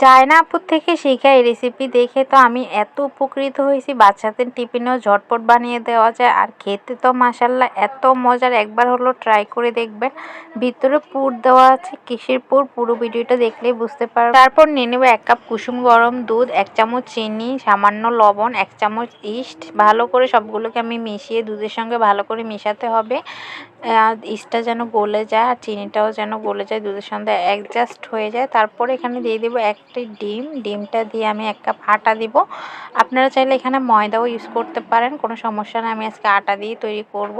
China আপুর থেকে শেখা এই রেসিপি দেখে তো আমি এত উপকৃত হয়েছি। বাচ্চাদের টিফিনেও ঝটপট বানিয়ে দেওয়া যায়। আর খেতে তো মাসাল্লাহ এত মজার। একবার হলো ট্রাই করে দেখবেন। ভিতরে পুর দেওয়া আছে, কিসের পুর? পুরো ভিডিওটা দেখলেই বুঝতে পারবেন। তারপর নিয়ে নেব এক কাপ কুসুম গরম দুধ, এক চামচ চিনি, সামান্য লবণ, এক চামচ ইস্ট। ভালো করে সবগুলোকে আমি মিশিয়ে দুধের সঙ্গে ভালো করে মেশাতে হবে। ইস্টটা যেন গলে যায় আর চিনিটাও যেন গলে যায় দুধের সঙ্গে অ্যাডজাস্ট হয়ে যায়। তারপরে এখানে দিয়ে দেবো একটি ডিম। ডিমটা দিয়ে আমি এক কাপ আটা দিব। আপনারা চাইলে এখানে ময়দাও ইউজ করতে পারেন কোনো সমস্যা নেই। আমি আজকে আটা দিয়ে তৈরি করব।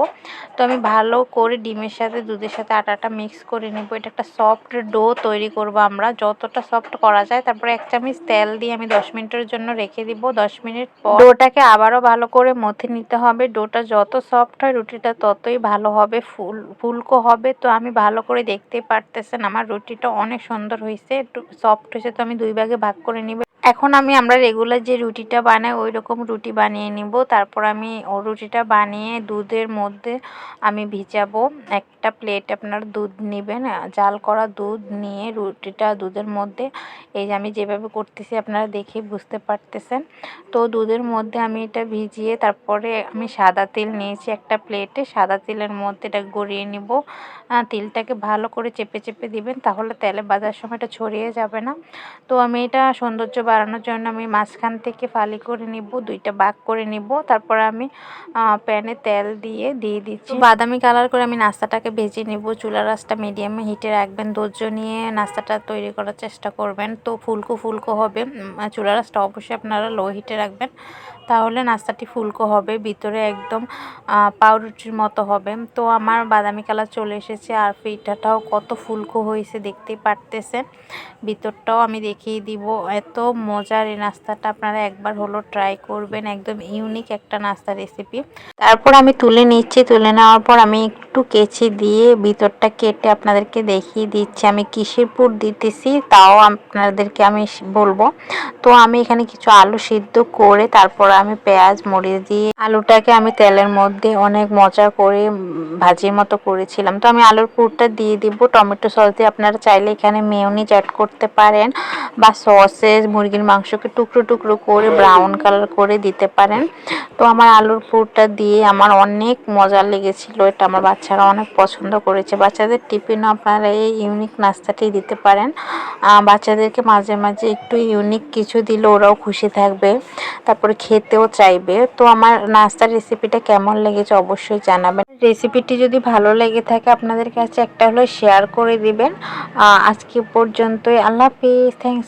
তো আমি ভালো করে ডিমের সাথে দুধের সাথে আটাটা মিক্স করে নেব। এটা একটা সফট ডো তৈরি করব আমরা। যতটা সফট করা যায় তারপরে এক চামচ তেল দিয়ে আমি দশ মিনিটের জন্য রেখে দিব। দশ মিনিট পর ডোটাকে আবারও ভালো করে মথে নিতে হবে। ডোটা যত সফট হয় রুটিটা ততই ভালো হবে। ফুল, ফুলকো হবে তো আমি ভালো করে দেখতে পারতেছেন। আমার রুটিটা অনেক সুন্দর হয়েছে একটু সফট হয়েছে তো আমি দুই ভাগে ভাগ করে নিব। এখন আমি আমরা রেগুলার যে রুটিটা বানাই ওই রকম রুটি বানিয়ে নিব। তারপর আমি ও রুটিটা বানিয়ে দুধের মধ্যে আমি ভিজাবো। একটা প্লেট আপনার দুধ নেবেন, জাল করা দুধ নিয়ে রুটিটা দুধের মধ্যে, এই যে আমি যেভাবে করতেছি আপনারা দেখে বুঝতে পারতেছেন। তো দুধের মধ্যে আমি এটা ভিজিয়ে তারপরে আমি সাদা তেল নিয়েছি একটা প্লেটে সাদা তেলের মধ্যে এটা গড়িয়ে নিব। তেলটাকে ভালো করে চেপে চেপে দিবেন, তাহলে তেলে বাজার সময় এটা ছড়িয়ে যাবে না। তো আমি এটা সৌন্দর্য বাড়ানোর জন্য আমি মাঝখান থেকে ফালি করে নিব, দুইটা বাক করে নিব। তারপর আমি প্যানে তেল দিয়ে দিয়ে দিচ্ছি। বাদামি কালার করে আমি নাস্তাটাকে ভেজে নেব। চুলা রাসটা মিডিয়ামে হিটে রাখবেন। ধৈর্য নিয়ে নাস্তাটা তৈরি করার চেষ্টা করবেন। তো ফুলকো ফুলকো হবে। চুলা রাসটা অবশ্যই আপনারা লো হিটে রাখবেন। তাহলে নাস্তাটি ফুলকো হবে। ভিতরে একদম পাউরুটির মতো হবে। তো আমার বাদামি কালার চলে এসেছে আর পিঠাটাও কত ফুলকো হয়েছে দেখতেই পারতেছেন। ভিতরটাও আমি দেখিয়ে দিব। এত মজার এই নাস্তাটা আপনারা একবার হলো ট্রাই করবেন। একদম ইউনিক একটা নাস্তা রেসিপি তারপর আমি তুলে নিচ্ছি। তুলে নেওয়ার পর আমি একটু কেচি দিয়ে ভিতরটা কেটে আপনাদেরকে দেখিয়ে দিচ্ছি। আমি কিসের পুর দিতেছি তাও আপনাদেরকে আমি বলব। তো আমি এখানে কিছু আলু সিদ্ধ করে তারপর আমি পেঁয়াজ, মরিচ দিয়ে আলুটাকে আমি তেলের মধ্যে অনেক মজা করে ভাজির মতো করেছিলাম। তো আমি আলুর পুরটা দিয়ে দিব। টমেটো সস দিয়ে আপনারা চাইলে এখানে মেয়নিজ অ্যাড করতে পারেন। বা সসেস মুরগির মাংসকে টুকরো টুকরো করে ব্রাউন কালার করে দিতে পারেন। তো আমার আলুর পুরটা দিয়ে আমার অনেক মজা লেগেছিল। এটা আমার বাচ্চারা অনেক পছন্দ করেছে। বাচ্চাদের টিফিনও আপনারা এই ইউনিক নাস্তাটি দিতে পারেন। বাচ্চাদেরকে মাঝে মাঝে একটু ইউনিক কিছু দিলে ওরাও খুশি থাকবে, তারপরে খেতেও চাইবে। তো আমার নাস্তার রেসিপিটা কেমন লেগেছে অবশ্যই জানাবেন। রেসিপিটি যদি ভালো লেগে থাকে আপনাদের কাছে একটা হলো শেয়ার করে দিবেন। আজকে পর্যন্তই। আল্লাহ হাফিজ। Thanks